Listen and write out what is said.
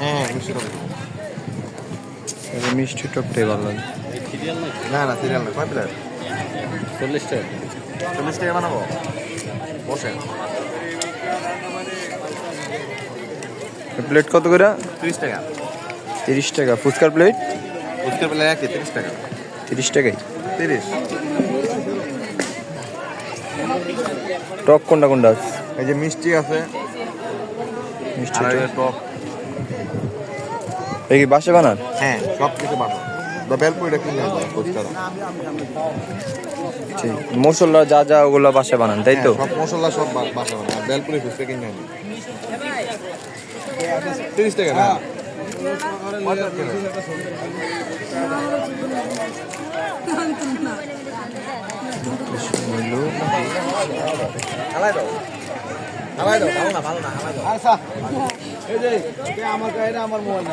হ্যাঁ মিষ্টি টক। এই মিষ্টি টকটাই ভালো লাগে। না না সিরিয়াল না কয় প্লেট? চল্লিশ টাকা। চল্লিশ টাকা বানাবো? বসেন। প্লেট কত করে? তিরিশ টাকা। তিরিশ টাকা। ফুচকার প্লেট? ফুচকার প্লেট একই তিরিশ টাকা। তিরিশ টাকাই। তিরিশ। টক কোনটা কোনটা? আছে এই যে মিষ্টি আছে টক। এই কি বাসে বানান? হ্যাঁ সব কিছু বানাবো তো বেলপুরিটা কিনে আনব ঠিক মশলা যা যা ওগুলো বাসা বানান তাই তো? হ্যাঁ, সব মশলা সব বাসা বানাবো বেলপুরি ফুচকা কিনে আনব। তিরিশ টাকা না। হইল হালাই দাও ভালো না ভালো না হালাই দাও। যে আমার আমার মোবাইল